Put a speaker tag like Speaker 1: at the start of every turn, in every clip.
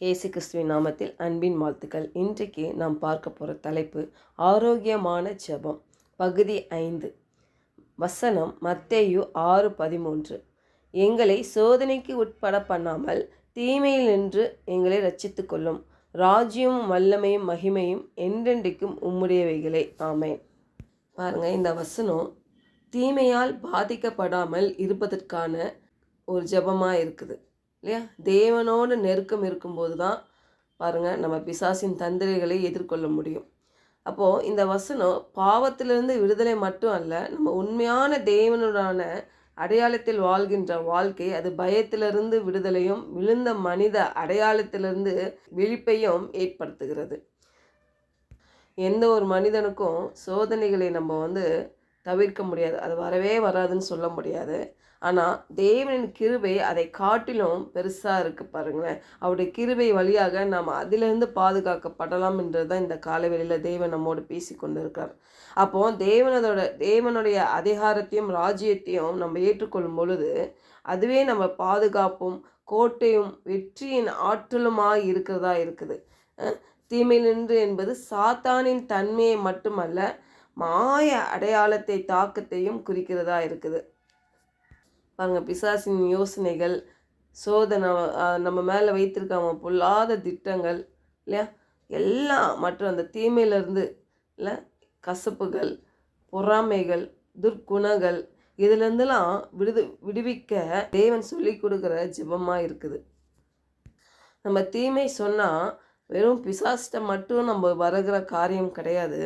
Speaker 1: இயேசு கிறிஸ்துவின் நாமத்தில் அன்பின் வாழ்த்துக்கள். இன்றைக்கு நாம் பார்க்க போகிற தலைப்பு ஆரோக்கியமான ஜெபம். பகுதி ஐந்து. வசனம் மத்தேயு ஆறு பதிமூன்று. எங்களை சோதனைக்கு உட்பட பண்ணாமல் தீமையில் நின்று எங்களை ரட்சித்து கொள்ளும். ராஜ்யமும் வல்லமையும் மகிமையும் என்றென்றைக்கும் உம்முடையவைகளே. ஆமேன். பாருங்கள் இந்த வசனம் தீமையால் பாதிக்கப்படாமல் இருப்பதற்கான ஒரு ஜெபமாக இருக்குது. இல்லையா? தேவனோடு நெருக்கம் இருக்கும்போது தான் பாருங்கள் நம்ம பிசாசின் தந்திரைகளை எதிர்கொள்ள முடியும். அப்போது இந்த வசனம் பாவத்திலிருந்து விடுதலை மட்டும் அல்ல நம்ம உண்மையான தேவனுடான அடையாளத்தில் வாழ்கின்ற வாழ்க்கை அது பயத்திலிருந்து விடுதலையும் விழுந்த மனித அடையாளத்திலிருந்து விழிப்பையும் ஏற்படுத்துகிறது. எந்த ஒரு மனிதனுக்கும் சோதனைகளை நம்ம வந்து தவிர்க்க முடியாது. அது வரவே வராதுன்னு சொல்ல முடியாது. ஆனால் தேவனின் கிருபை அதை காட்டிலும் பெருசாக இருக்குது பாருங்களேன். அவருடைய கிருபை வழியாக நாம் அதிலிருந்து பாதுகாக்கப்படலாம் என்றது தான் இந்த காலவெளியில் தேவன் நம்மோடு பேசி கொண்டு இருக்கிறார் அப்போது தேவனதோட தேவனுடைய அதிகாரத்தையும் ராஜ்யத்தையும் நம்ம ஏற்றுக்கொள்ளும் பொழுது அதுவே நம்ம பாதுகாப்பும் கோட்டையும் வெற்றியின் ஆற்றலுமாக இருக்கிறதா இருக்குது. அஹ் என்பது சாத்தானின் தன்மையை மட்டுமல்ல மாய அடையாளத்தை தாக்கத்தையும் குறிக்கிறதா இருக்குது. பாருங்கள் பிசாசின் யோசனைகள் சோதனை நம்ம மேலே வைத்திருக்காம பொல்லாத திட்டங்கள் இல்லையா? எல்லாம் மற்றும் அந்த தீமையிலிருந்து இல்லை கசப்புகள் பொறாமைகள் துர்க்குணங்கள் இதுலேருந்துலாம் விடுது விடுவிக்க தேவன் சொல்லி கொடுக்குற ஜிபமாக இருக்குது. நம்ம தீமை சொன்னால் வெறும் பிசாசிட்ட மட்டும் நம்ம வருகிற காரியம் கிடையாது.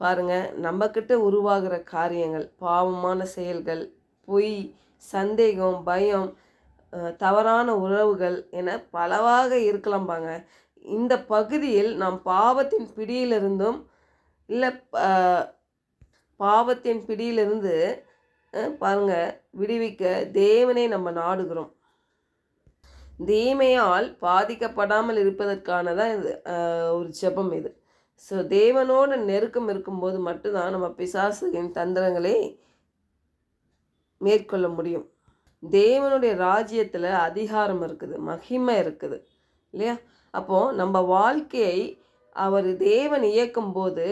Speaker 1: பாருங்கள் நம்மக்கிட்ட உருவாகிற காரியங்கள் பாவமான செயல்கள் பொய் சந்தேகம் பயம் தவறான உறவுகள் என பலவாக இருக்கலாம்பாங்க இந்த பகுதியில் நாம் பாவத்தின் பிடியிலிருந்தும் இல்லை பாவத்தின் பிடியிலிருந்து பாருங்கள் பாருங்க விடுவிக்க தேவனை நம்ம நாடுகிறோம். தீமையால் பாதிக்கப்படாமல் இருப்பதற்கானதான் இது ஒரு ஜெபம் இது. ஸோ தேவனோட நெருக்கம் இருக்கும்போது மட்டும்தான் நம்ம பிசாசுகளின் தந்திரங்களை மேற்கொள்ள முடியும். தேவனுடைய ராஜ்யத்தில் அதிகாரம் இருக்குது மகிமை இருக்குது இல்லையா? அப்போது நம்ம வாழ்க்கையை அவர் தேவன் இயக்கும் போது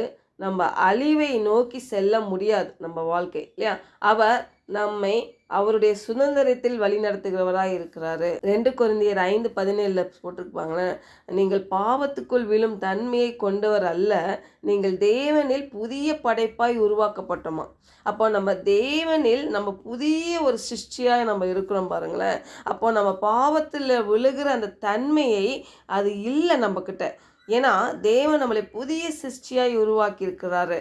Speaker 1: நம்ம அழிவை நோக்கி செல்ல முடியாது நம்ம வாழ்க்கை இல்லையா? அவர் நம்மை அவருடைய சுதந்திரத்தில் வழிநடத்துகிறவராக இருக்கிறாரு. ரெண்டு குழந்தையர் ஐந்து பதினேழுல போட்டிருப்பாங்களே நீங்கள் பாவத்துக்குள் விழும் தன்மையை கொண்டவர் அல்ல நீங்கள் தேவனில் புதிய படைப்பாய் உருவாக்கப்பட்டோமா? அப்போ நம்ம தேவனில் நம்ம புதிய ஒரு சிருஷ்டியாக நம்ம இருக்கிறோம் பாருங்களேன். அப்போ நம்ம பாவத்தில் விழுகிற அந்த தன்மையை அது இல்லை நம்மக்கிட்ட ஏன்னா தேவன் நம்மளை புதிய சிருஷ்டியாய் உருவாக்கி இருக்கிறாரு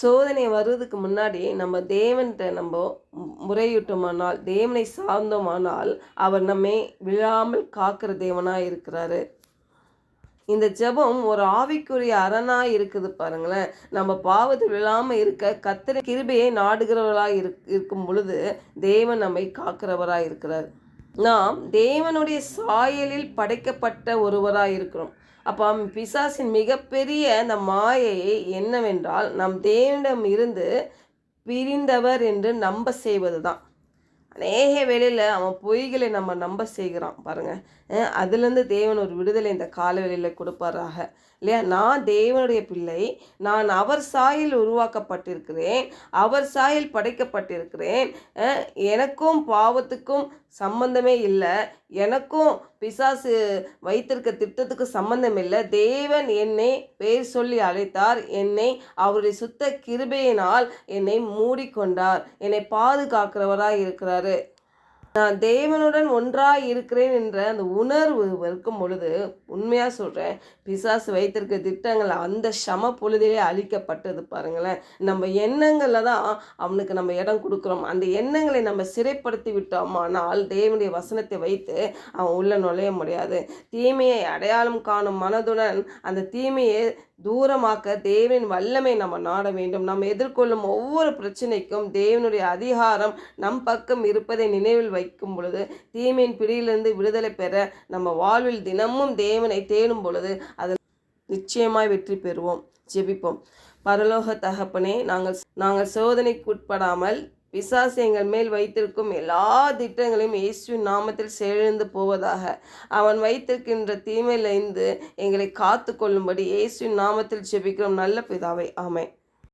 Speaker 1: சோதனை வர்றதுக்கு முன்னாடி நம்ம தேவன்கிட்ட நம்ம முறையிட்டோமானால் தேவனை சார்ந்தோமானால் அவர் நம்மை விழாமல் காக்கிற தேவனாக இருக்கிறாரு. இந்த ஜெபம் ஒரு ஆவிக்குரிய அரணாக இருக்குது பாருங்களேன். நம்ம பாவத்தில் விழாமல் இருக்க கத்திர கிருபையை நாடுகிறவராக இருக் இருக்கும் பொழுது தேவன் நம்மை காக்கிறவராக இருக்கிறார். நாம் தேவனுடைய சாயலில் படைக்கப்பட்ட ஒருவராக இருக்கிறோம். அப்போ பிசாசின் மிகப்பெரிய அந்த மாயையை என்னவென்றால் நம் தேவனிடம் இருந்து பிரிந்தவர் என்று நம்ப செய்வது தான் அநேக வேளையில் அவன் பொய்களை நம்ம நம்ப செய்கிறான். பாருங்கள் அதுலேருந்து தேவன் ஒரு விடுதலை இந்த காலவெளியில் கொடுப்பாராக. இல்லையா? நான் தேவனுடைய பிள்ளை நான் அவர் சாயில் உருவாக்கப்பட்டிருக்கிறேன் அவர் சாயில் படைக்கப்பட்டிருக்கிறேன் எனக்கும் பாவத்துக்கும் சம்பந்தமே இல்லை எனக்கும் பிசாசு வைத்திருக்க திட்டத்துக்கு சம்பந்தம் இல்லை தேவன் என்னை பேர் சொல்லி அழைத்தார் என்னை அவருடைய சுத்த கிருபையினால் என்னை மூடிக்கொண்டார் என்னை பாதுகாக்கிறவராக இருக்கிறாரு நான் தேவனுடன் ஒன்றாக இருக்கிறேன் என்ற அந்த உணர்வு இருக்கும் பொழுது உண்மையாக சொல்கிறேன் பிசாசு வைத்திருக்க திட்டங்கள் அந்த சம பொழுதிலே அழிக்கப்பட்டது பாருங்களேன். நம்ம எண்ணங்களில் தான் அவனுக்கு நம்ம இடம் கொடுக்குறோம். அந்த எண்ணங்களை நம்ம சிறைப்படுத்தி விட்டோமானால் தேவனுடைய வசனத்தை வைத்து அவன் உள்ள நுழைய முடியாது. தீமையை அடையாளம் காணும் மனதுடன் அந்த தீமையை தூரமாக்க தேவனின் வல்லமை நம்ம நாட வேண்டும். நம்ம எதிர்கொள்ளும் ஒவ்வொரு பிரச்சனைக்கும் தேவனுடைய அதிகாரம் நம் பக்கம் இருப்பதை நினைவில் வைக்கும் பொழுது தீமையின் பிடியிலிருந்து விடுதலை பெற நம்ம வாழ்வில் தினமும் தேவனை தேடும் பொழுது அது நிச்சயமாய் வெற்றி பெறுவோம். ஜெபிப்போம். பரலோக தகப்பனே நாங்கள் நாங்கள் சோதனைக்குட்படாமல் பிசாசு எங்கள் மேல் வைத்திருக்கும் எல்லா திட்டங்களையும் இயேசுவின் நாமத்தில் செழுந்து போவதாக. அவன் வைத்திருக்கின்ற தீமையிலிருந்து எங்களை காத்து கொள்ளும்படி இயேசுவின் நாமத்தில் ஜெபிக்கிறோம். நல்ல பிதாவை ஆமை